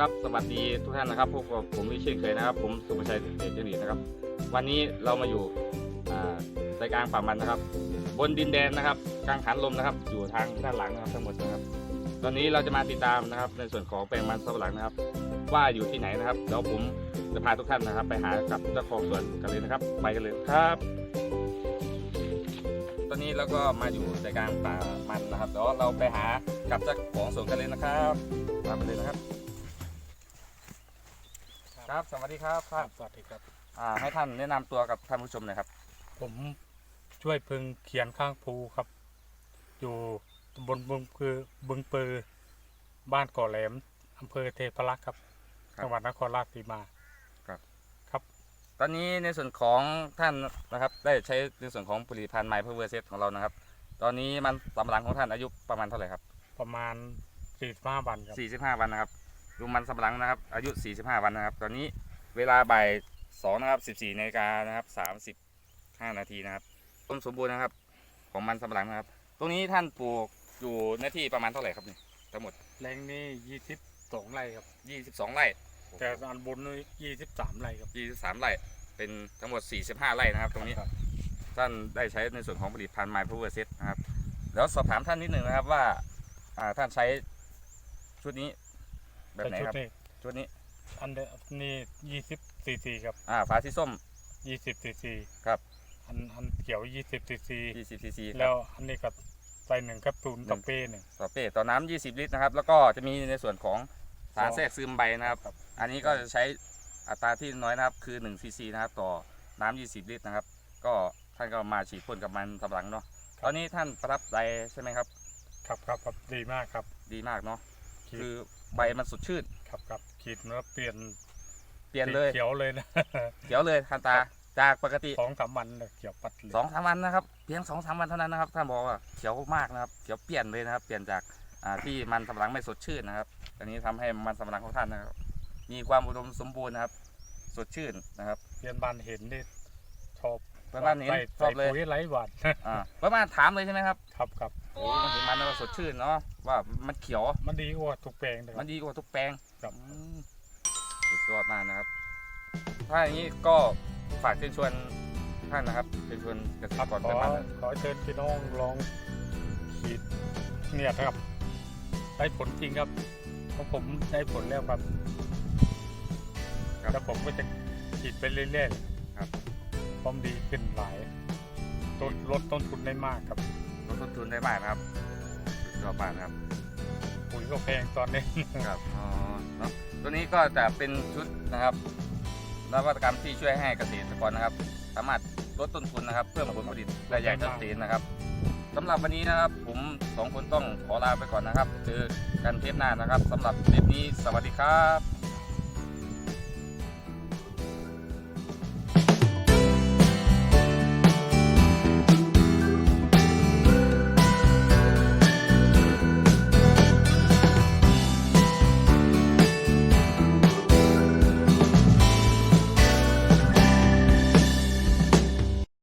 ครับสวัสดีทุกท่านนะครับพบกับผมวิเช่นเคยนะครับ ผมสุภชัยเดชจริตนะครับ วันนี้เรามาอยู่อ่าใจกลางป่ามันนะครับ บนดินแดนนะครับกลางฐานลมนะครับ อยู่ทางด้านหลังนะครับทั้งหมดนะครับ ตอนนี้เราจะมาติดตามนะครับ ในส่วนของแปลงมันสำปะหลังนะครับ ว่าอยู่ที่ไหนนะครับเดี๋ยวผมจะพาทุกท่านนะครับ ไปหากับเจ้าของสวนกันเลยนะครับ ไปกันเลยครับ ตอนนี้เราก็มาอยู่ใจกลางป่ามันนะครับเดี๋ยวเราไปหากับเจ้าของสวนกันเลยนะครับตามไปเลยนะครับ ครับ สวัสดีครับครับสวัสดีครับ อ่าให้ท่านแนะนำตัวกับท่านผู้ชมหน่อยครับ ผมช่วยพึงเขียนข้างภูครับ อยู่ตำบลบึงพือบึงปือ บ้านก่อแหลมอำเภอเทพรักษ์ครับครับ จังหวัดนครราชสีมาครับครับตอนนี้ในส่วนของท่านนะครับ ได้ใช้ในส่วนของผลิตภัณฑ์ไมเพอร์เวอร์เซตของเรานะครับ ตอนนี้มันสำปะหลังของท่านอายุประมาณเท่าไหร่ครับประมาณ45วันครับ45 วันนะครับ ดูมันสำปะหลังนะครับ อายุ 45 วันนะครับ ตอนนี้เวลาบ่าย2นะครับ 14นาฬิกานะครับ 35 นาทีนะครับต้นสมบูรณ์นะครับ ของมันสำปะหลังนะครับ ตรงนี้ท่านปลูกอยู่หน้าที่ประมาณเท่าไหร่ครับเนี่ยทั้งหมดแรงนี่22ไร่ครับ22ไร่ แต่อันบนนี่23ไร่ครับ23ไร่ เป็นทั้งหมด45ไร่นะครับ ตรงนี้ครับท่านได้ใช้ในส่วนของผลิตภัณฑ์ My Power Set นะครับ แล้วสอบถามท่านนิดหนึ่งนะครับว่าอ่าท่านใช้ชุดนี้ แบบไหนแต่ชุดครับนี้ชุดนี้ อันเดนี่20ซีซีครับอ่าฝาสีส้ม20ซีซีครับอันอันเขียว20ซีซี20 cc คแล้รับวอันนี้ก็ใส่หนึ่งแคปซูลต่อเป้หนึ่งต่อเป้ต่อน้ำ20ลิตรนะครับ แล้วก็จะมีในส่วนของสารแทรกซึมใบนะครับครับอันนี้ก็จะใช้อัตราที่น้อยนะครับ คือ1 cc นะครับ ต่อน้ำ20 ลิตรนะครับ ก็ท่านก็มาฉีดพ่นกับมันสำปะหลังเนาะตอนนี้ท่านประทับใจใช่ไหมครับ ครับครับครับดีมากครับ ดีมากเนาะขีดคือ ใบมันสดชื่น ครับครับขีดแล้วเปลี่ยนเปลี่ยนเลยเขียวเลยนะเขียวเลยทันตาจากปกติสองสามวันเลยเขียวปัดเลยสองสามวันนะครับเพียงสองสามวันเท่านั้นนะครับท่านบอกว่าเขียวมากนะครับเขียวเปลี่ยนเลยนะครับ เปลี่ยนจากอ่าที่มันสำปะหลังไม่สดชื่นนะครับอันนี้ทำให้มันสำปะหลังของท่านนะครับ มีความอุดมสมบูรณ์นะครับ สดชื่นนะครับเรียนบานเห็นนี่ชอบเพื่อนบ้านเห็นใส่ชอบเลยใส่ปุ๋ยไรหวานอ่าเพื่อนบ้านถามเลยใช่ไหมครับ ครับครับ โอ้มันเห็นมันแล้วสดชื่นเนาะว่ามันเขียว มันดีกว่าทุกแปลงเลยคมัรันบดีกว่าทุกแปลงครับ อืมสุดยอดมากนะครับ ถ้าอย่างนี้ก็ฝากเชิญชวนท่านนะครับเชิญชวนเกษตรกรขไปอบ้านนะขอเชิญพี่น้องลองขีดเนี่ยครับ ได้ผลจริงครับเพราะผมได้ผลแล้วครับครับแล้วผมก็จะขีดไปเรื่อยๆครับความดีขึ้นหลายต้นลดต้นทุนได้มากครับ ลดต้นทุนได้มากนะครับสุดยอดมากนะครับ ปุ๋ยก็แพงตอนนี้ ครับอ๋อเนอะตัวนี้ก็จะเป็นชุดนะครับนวัตกรรมที่ช่วยให้เกษตรกรนะครับ สามารถลดต้นทุนนะครับ เพิ่มผลผลิตได้อย่างชัดเจนนะครับสำหรับวันนี้นะครับ ผมสองคนต้องขอลาไปก่อนนะครับ เจอกันเทปหน้านะครับสำหรับเทปนี้สวัสดีครับ